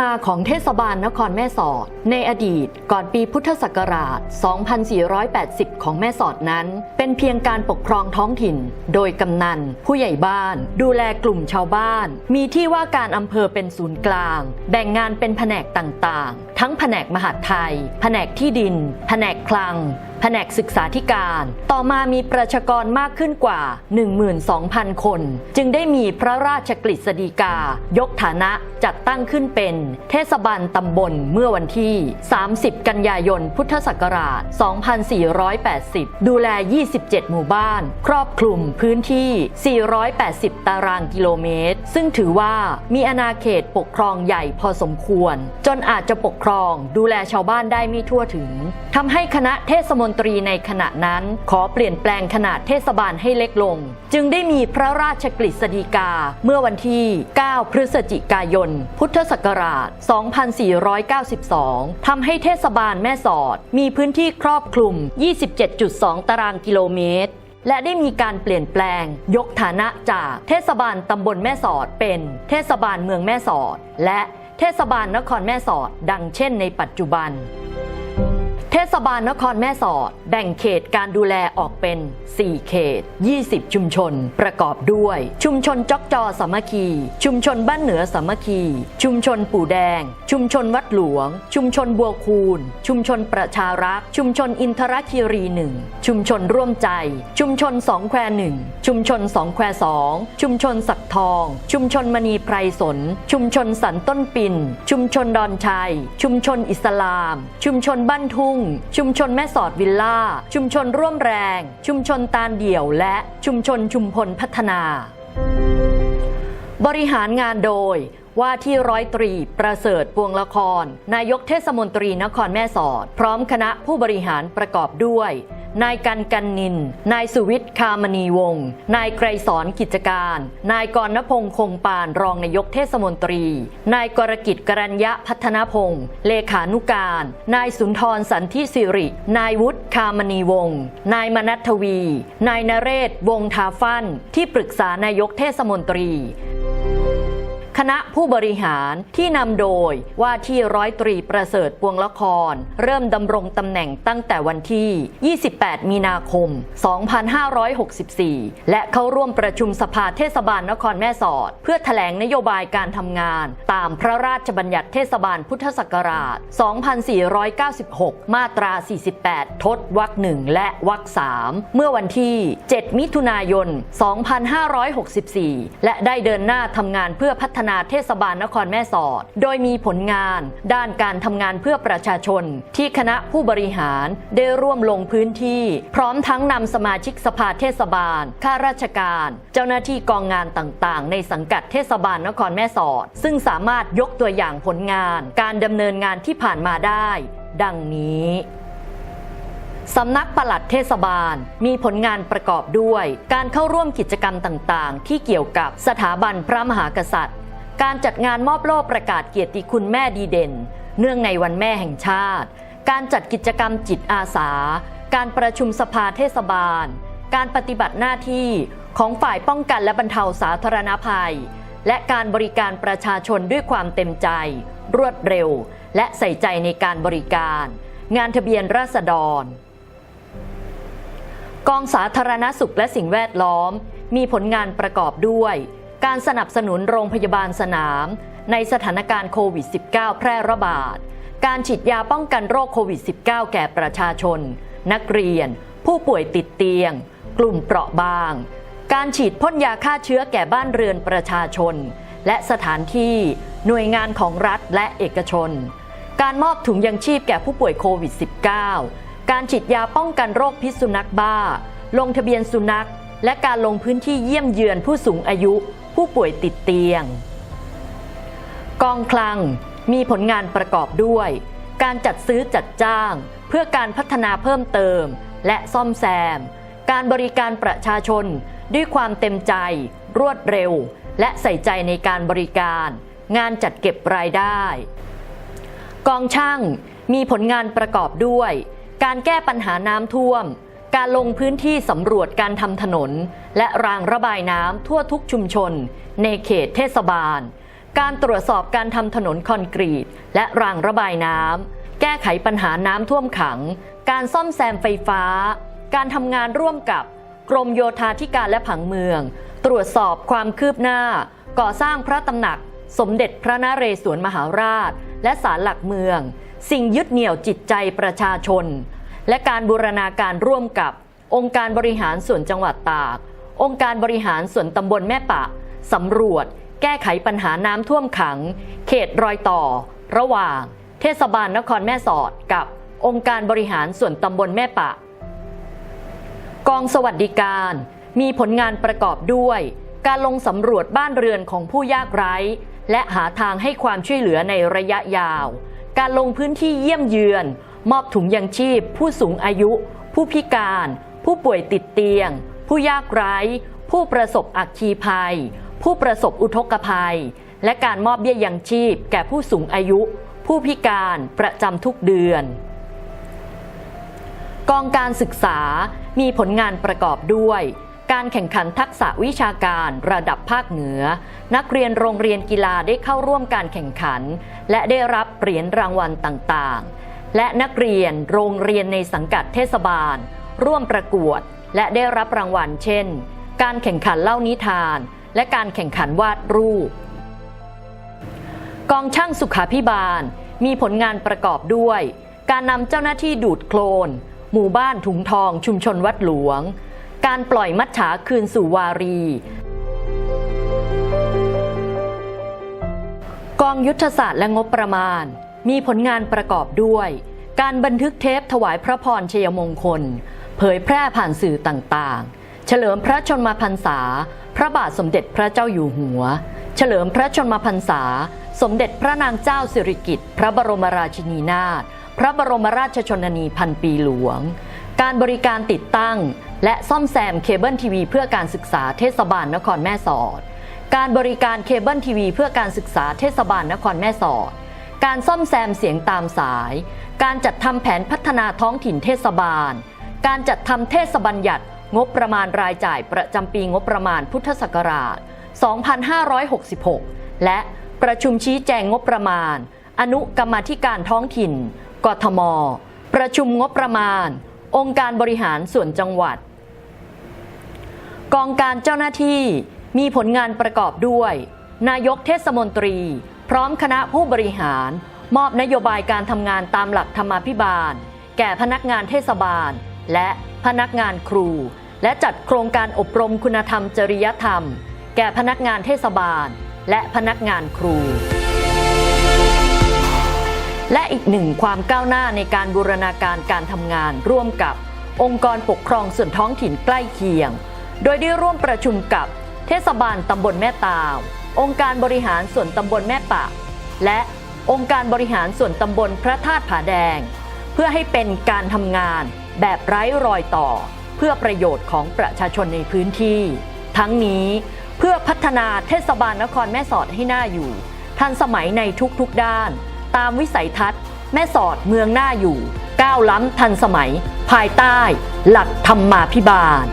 มาของเทศบาลนครแม่สอด ในอดีตก่อนปีพุทธศักราช 2480 ของแม่สอดนั้น เป็นเพียงการปกครองท้องถิ่น โดยกำนัน ผู้ใหญ่บ้าน ดูแลกลุ่มชาวบ้าน มีที่ว่าการอำเภอเป็นศูนย์กลาง แบ่งงานเป็นแผนกต่างๆ ทั้งแผนกมหาดไทย แผนกที่ดิน แผนกคลัง แผนกศึกษาธิการ ต่อมามีประชากรมากขึ้นกว่า 12,000 คน จึงได้มีพระราชกฤษฎีกา ยกฐานะจัดตั้งขึ้นเป็นเทศบาลตำบลเมื่อวันที่ 30 กันยายน พุทธศักราช 2480 ดูแล 27 หมู่บ้าน ครอบคลุมพื้นที่ 480 ตารางกิโลเมตร ซึ่งถือว่ามีอาณาเขตปกครองใหญ่พอสมควร จนอาจจะปกครองดูแลชาวบ้านได้ไม่ทั่วถึงทำให้คณะเทศมนนตรีในขณะนั้น ขอเปลี่ยนแปลงขนาดเทศบาลให้เล็กลง จึงได้มีพระราชกฤษฎีกาเมื่อวันที่ 9 พฤศจิกายน พุทธศักราช 2492 ทำให้เทศบาลแม่สอด มีพื้นที่ครอบคลุม 27.2 ตารางกิโลเมตรและได้มีการเปลี่ยนแปลง ยกฐานะจากเทศบาลตำบลแม่สอดเป็น เทศบาลเมืองแม่สอด และเทศบาลนครแม่สอด ดังเช่นในปัจจุบัน บาลนครแม่สอด แบ่งเขตการดูแลออกเป็น 4 เขต 20 ชุมชน ประกอบด้วย ชุมชนจอกจอสามัคคี ชุมชนบ้านเหนือสามัคคี ชุมชนปู่แดง ชุมชนวัดหลวง ชุมชนบัวคูน ชุมชนประชารักษ์ ชุมชนอินทรคีรีหนึ่ง ชุมชนร่วมใจ ชุมชนสองแควหนึ่ง ชุมชนสองแควสอง ชุมชนสักทอง ชุมชนมณีไพรสน ชุมชนสันต้นปิ่น ชุมชนดอนชัย ชุมชนอิสลาม ชุมชนบ้านทุ่งชุมชนแม่สอดวิลล่า ชุมชนร่วมแรง ชุมชนตาลเดี่ยว และชุมชนชุมพลพัฒนา บริหารงานโดยว่าที่ร้อยตรีประเสริฐปวงละคร นายกเทศมนตรีนครแม่สอด พร้อมคณะผู้บริหารประกอบด้วย นายกันกันนิน นายสุวิทย์คามณีวงศ์ นายไกรสอนกิจการ นายกรณพงษ์คงปานรองนายกเทศมนตรี นายกรกิจกรัญญะพัฒนพงศ์เลขานุการ นายสุนทรสันทิสิริ นายวุฒิคามณีวงศ์ นายมนัททวี นายนเรศวงทาฟันที่ปรึกษานายกเทศมนตรี คณะผู้บริหารที่นำโดยว่าที่ร้อยตรีประเสริฐปวงละคร เริ่มดำรงตำแหน่งตั้งแต่วันที่ 28 มีนาคม 2564 และเข้าร่วมประชุมสภาเทศบาลนครแม่สอด เพื่อแถลงนโยบายการทำงาน ตามพระราชบัญญัติเทศบาลพุทธศักราช 2496 มาตรา 48 ทศวรรคหนึ่งและวรรคสามเมื่อวันที่ 7 มิถุนายน 2564 และได้เดินหน้าทำงานเพื่อพัฒนาเทศบาลนครแม่สอด โดยมีผลงานด้านการทำงานเพื่อประชาชน ที่คณะผู้บริหารได้ร่วมลงพื้นที่ พร้อมทั้งนำสมาชิกสภาเทศบาล ข้าราชการ เจ้าหน้าที่กองงานต่างๆ ในสังกัดเทศบาลนครแม่สอด ซึ่งสามารถยกตัวอย่างผลงาน การดำเนินงานที่ผ่านมาได้ ดังนี้สำนักปลัดเทศบาลมีผลงานประกอบด้วย การเข้าร่วมกิจกรรมต่างๆ ที่เกี่ยวกับสถาบันพระมหากษัตริย์ การจัดงานมอบโล่ประกาศเกียรติคุณแม่ดีเด่น เนื่องในวันแม่แห่งชาติ การจัดกิจกรรมจิตอาสา การประชุมสภาเทศบาล การปฏิบัติหน้าที่ของฝ่ายป้องกันและบรรเทาสาธารณภัย และการบริการประชาชนด้วยความเต็มใจ รวดเร็ว และใส่ใจในการบริการ งานทะเบียนราษฎร กองสาธารณสุขและสิ่งแวดล้อม มีผลงานประกอบด้วย การสนับสนุนโรงพยาบาลสนาม ในสถานการณ์โควิด -19 แพร่ระบาด การฉีดยาป้องกันโรคโควิด -19 แก่ประชาชน นักเรียน ผู้ป่วยติดเตียง กลุ่มเปราะบาง การฉีดพ่นยาฆ่าเชื้อแก่บ้านเรือนประชาชน และสถานที่ หน่วยงานของรัฐและเอกชน การมอบถุงยังชีพแก่ผู้ป่วยโควิด -19 การฉีดยาป้องกันโรคพิษสุนัขบ้า ลงทะเบียนสุนัข และการลงพื้นที่เยี่ยมเยือนผู้สูงอายุ ผู้ป่วยติดเตียง กองคลังมีผลงานประกอบด้วย การจัดซื้อจัดจ้าง เพื่อการพัฒนาเพิ่มเติม และซ่อมแซม การบริการประชาชนด้วยความเต็มใจ รวดเร็ว และใส่ใจในการบริการ งานจัดเก็บรายได้ กองช่างมีผลงานประกอบด้วย การแก้ปัญหาน้ำท่วม การลงพื้นที่สำรวจการทำถนน และรางระบายน้ำทั่วทุกชุมชน ในเขตเทศบาล การตรวจสอบการทำถนนคอนกรีต และรางระบายน้ำแก้ไขปัญหาน้ำท่วมขัง การซ่อมแซมไฟฟ้า การทำงานร่วมกับกรมโยธาธิการและผังเมือง ตรวจสอบความคืบหน้า ก่อสร้างพระตำหนัก สมเด็จพระนเรศวรมหาราช และศาลหลักเมือง สิ่งยึดเหนี่ยวจิตใจประชาชน และการบูรณาการร่วมกับ องค์การบริหารส่วนจังหวัดตาก องค์การบริหารส่วนตำบลแม่ปะสำรวจ แก้ไขปัญหาน้ำท่วมขัง เขตรอยต่อ ระหว่าง เทศบาลนครแม่สอดกับองค์การบริหารส่วนตำบลแม่ปะ กองสวัสดิการ มีผลงานประกอบด้วย การลงสำรวจบ้านเรือนของผู้ยากไร้ และหาทางให้ความช่วยเหลือในระยะยาว การลงพื้นที่เยี่ยมเยือน มอบถุงยังชีพ ผู้สูงอายุ ผู้พิการ ผู้ป่วยติดเตียง ผู้ยากไร้ ผู้ประสบอัคคีภัย ผู้ประสบอุทกภัย และการมอบเบี้ยยังชีพ แก่ผู้สูงอายุ ผู้พิการประจำทุกเดือน กองการศึกษามีผลงานประกอบด้วยการแข่งขันทักษะวิชาการระดับภาคเหนือ นักเรียนโรงเรียนกีฬาได้เข้าร่วมการแข่งขัน และได้รับเหรียญรางวัลต่างๆ และนักเรียนโรงเรียนในสังกัดเทศบาล ร่วมประกวด และได้รับรางวัลเช่น การแข่งขันเล่านิทาน และการแข่งขันวาดรูป กองช่างสุขาพิบาล มีผลงานประกอบด้วย การนำเจ้าหน้าที่ดูดโคลน หมู่บ้านถุงทองชุมชนวัดหลวง การปล่อยมัจฉาคืนสู่วารี กองยุทธศาสตร์และงบประมาณ มีผลงานประกอบด้วย การบันทึกเทปถวายพระพรชัยมงคล เผยแพร่ผ่านสื่อต่างๆ เฉลิมพระชนมพรรษา พระบาทสมเด็จพระเจ้าอยู่หัว เฉลิมพระชนมพรรษา สมเด็จพระนางเจ้าสิริกิติ์พระบรมราชินีนาถพระบรมราชชนนีพันปีหลวง การบริการติดตั้ง และซ่อมแซมเคเบิลทีวีเพื่อการศึกษาเทศบาลนครแม่สอด การบริการเคเบิลทีวีเพื่อการศึกษาเทศบาลนครแม่สอด การซ่อมแซมเสียงตามสาย การจัดทำแผนพัฒนาท้องถิ่นเทศบาล การจัดทำเทศบัญญัติ งบประมาณรายจ่ายประจำปีงบประมาณพุทธศักราช 2566 และประชุมชี้แจงงบประมาณ อนุกรรมธิการท้องถิ่น กทม ประชุมงบประมาณ องค์การบริหารส่วนจังหวัด กองการเจ้าหน้าที่มีผลงานประกอบด้วย นายกเทศมนตรี พร้อมคณะผู้บริหาร มอบนโยบายการทำงานตามหลักธรรมาภิบาล แก่พนักงานเทศบาล และพนักงานครู และจัดโครงการอบรมคุณธรรมจริยธรรม แก่พนักงานเทศบาล และพนักงานครู และอีกหนึ่งความก้าวหน้าในการบูรณาการการทำงานร่วมกับองค์กรปกครองส่วนท้องถิ่นใกล้เคียง โดยได้ร่วมประชุมกับเทศบาลตำบลแม่ตาว องค์การบริหารส่วนตำบลแม่ปะ และองค์การบริหารส่วนตำบลพระธาตุผาแดง เพื่อให้เป็นการทำงานแบบไร้รอยต่อ เพื่อประโยชน์ของประชาชนในพื้นที่ ทั้งนี้เพื่อพัฒนาเทศบาลนครแม่สอดให้น่าอยู่ ทันสมัยในทุกๆด้าน ตามวิสัยทัศน์ แม่สอดเมืองน่าอยู่ ก้าวล้ำทันสมัย ภายใต้ หลักธรรมมาภิบาล